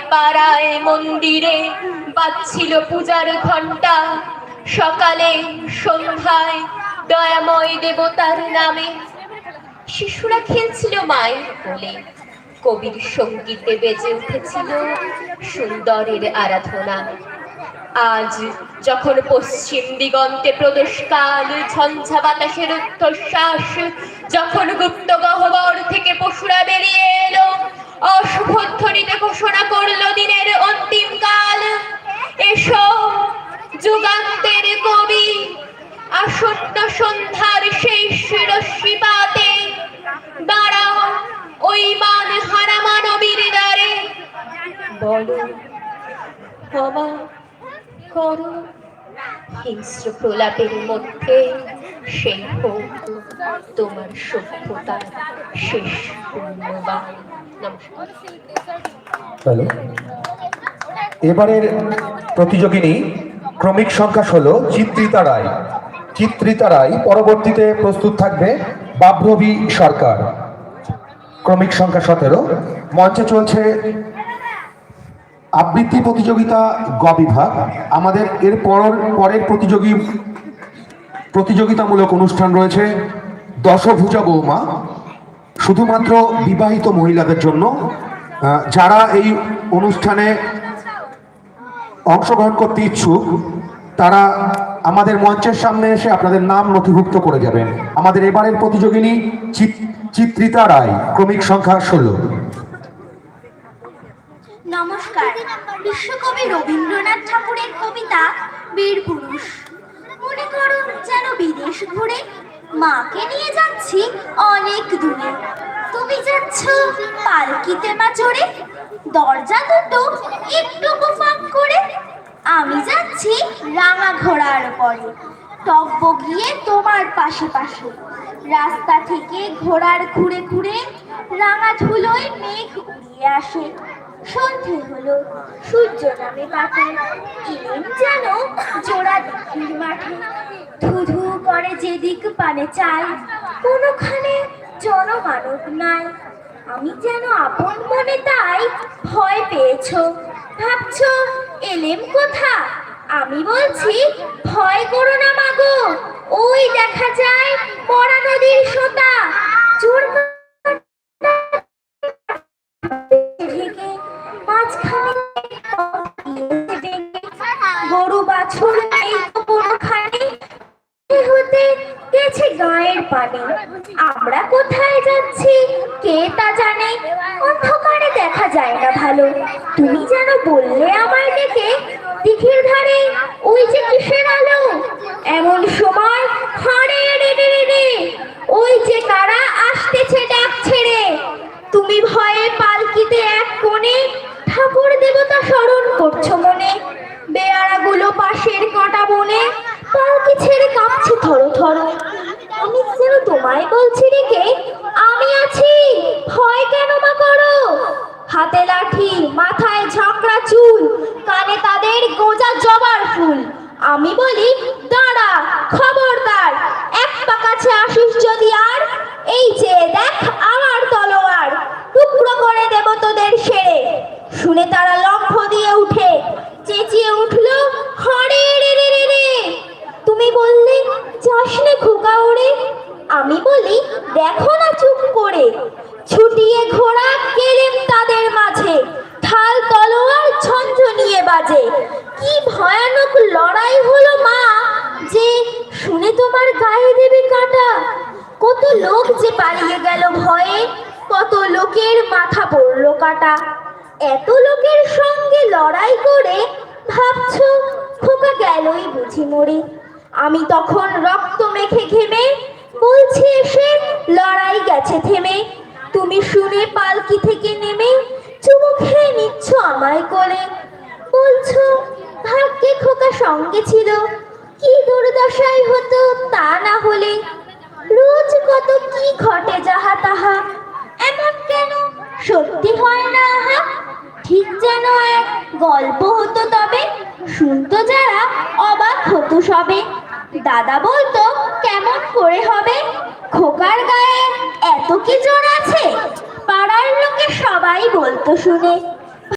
পাড়ায় পাড়ায় মন্দিরে বাজছিল পূজার ঘণ্টা সকালে সন্ধ্যায় দয়াময় দেবতার নামে শিশুরা খেলছিল মায়ের কোলে। কবির সঙ্গীতে বেজে উঠেছিল সুন্দরের আরাধনা। আজ যখন পশ্চিম দিগন্তে প্রদোষকাল ঝঞ্ঝা বাতাসের উত্তশ্বাস যখন গুপ্ত গহ্বর থেকে পশুরা বেরিয়ে এলো সন্ধ্যার সেই শিরস্বিপাতে দাঁড়াও ওই মান হারা মানবীর দ্বারে। বলো, ক্ষমা করো, হিংস্র প্রলাপের মধ্যে সেই হোক তোমার সভ্যতার শেষ পূর্ণবান হ্যালো। এবারের প্রতিযোগিনী ক্রমিক সংখ্যা হলো চিত্রিতা রায়। চিত্রিতা রায় পরবর্তীতে প্রস্তুত থাকবে বাভ্রবী সরকার। ক্রমিক সংখ্যা সতেরো। মঞ্চে চলছে আবৃত্তি প্রতিযোগিতা গ বিভাগ আমাদের এর পর পরের প্রতিযোগী, প্রতিযোগিতামূলক অনুষ্ঠান রয়েছে দশভুজা বৌমা। শুধুমাত্র বিবাহিত মহিলাদের জন্য যারা এই অনুষ্ঠানে অংশগ্রহণ করতে ইচ্ছুক তারা আমাদের মঞ্চের সামনে এসে আপনাদের নাম নথিভুক্ত করে যাবেন। আমাদের এবারের প্রতিযোগিনী চিত্রিতা রায়, ক্রমিক সংখ্যা ষোলো। নমস্কার। বিশ্বকবি রবীন্দ্রনাথ ঠাকুরের কবিতা, বীর পুরুষ। মনে যেন বিদেশ ঘুরে মাকে নিয়ে যাচ্ছি অনেক দূরে। তুমি যাচ্ছ পালকিতে মা চড়ে দরজা দুটো একটু ফাঁক করে। আমি যাচ্ছি রাঙা ঘোড়ার পরে টব্ব গিয়ে তোমার পাশে পাশে রাস্তা থেকে ঘোড়ার ঘুরে ঘুরে রাঙা ধুলোয় মেঘ উড়িয়ে আসে। সন্ধে হলো, সূর্য নামে ইলিম যেন জোড়া দিঘির মাঠে। ধু ধু করে যেদিক পানে চাই, কোনোখানে জনমানব নাই। আমি যেন আপন মনে তাই ভয় পেয়েছ। ভাবছ, এলেম কোথা? আমি বলছি, ভয় করো না মাগো। ওই দেখা যায় মরা নদীর সোতা। গরু বাছুর গেছে গায়ের পানে। আমরা কোথায় যাচ্ছি, কে তা জানে? অন্ধকারে দেখা যায় না। ভালো। তুমি যেন বললে আমায় ডেকে দিঘির ধারে ওই যে কিসের আলো? এমন সময় হাড়ে রে রে রে ওই যে কারা আসতেছে ডাক ছেড়ে। তুমি ভয়ে পালকিতে এক কোণে ঠাকুর দেবতা স্মরণ করছ মনে। বেয়ারাগুলো পাশের কাঁটা বনে পালকি ছেড়ে কাঁপছে থরো থরো আমি যেন তোমায় বলছি রেখে আমি আছি ভয় কেন মা করো হাতে লাঠি মাথায় ঝাঁকড়া চুল কানে তাদের গোজা জবার ফুল আমি বলি, দাঁড়া, খবরদার। এক পা কাছে আসিস যদি আর, এই যে দেখ আমার তলোয়ার। টুকরো করে দেব তোদের সেরে। শুনে তারা লক্ষ্য দিয়ে উঠে। চেঁচিয়ে উঠল হরে রে রে রে রে। তুমি বললে যাস নে খোকা ওড়ে আমি বলি, দেখো না চুপ করে। ছুটিয়ে ঘোড়া কেলেম তাদের মাঝে। তলোয়ার ঝঞ্ঝনিয়ে বাজে। কি ভয়ানক লড়াই হলো মা, যে শুনে তোমার গায়ে দেবে কাটা। কত লোক যে পালিয়ে গেল ভয়ে, কত লোকের মাথা পড়ল কাটা। এত লোকের সঙ্গে লড়াই করে ভাবছ, খোকা গেলই বুঝি মরে। আমি তখন রক্ত মেখে ঘেমে বলছি, এসে লড়াই গেছে থেমে। তুমি শুনে পালকি থেকে নেমে চুমু খেয়ে নিচ্ছ আমায় কোলে। সঙ্গে ছিল। কি দুর্দশাই হতো তা না হলে। রোজ কত কি ঘটে যাহা তাহা। এমন কেন? সত্যি হয় না আহা। ঠিক যেন এক গল্প হতো তবে। শুনতো যারা অবাক হতো সবে। দাদা বলতো, কেমন করে হবে? খোকার গায়ে এত কি জোর আছে? পাড়ার লোকে সবাই বলতো শুনে।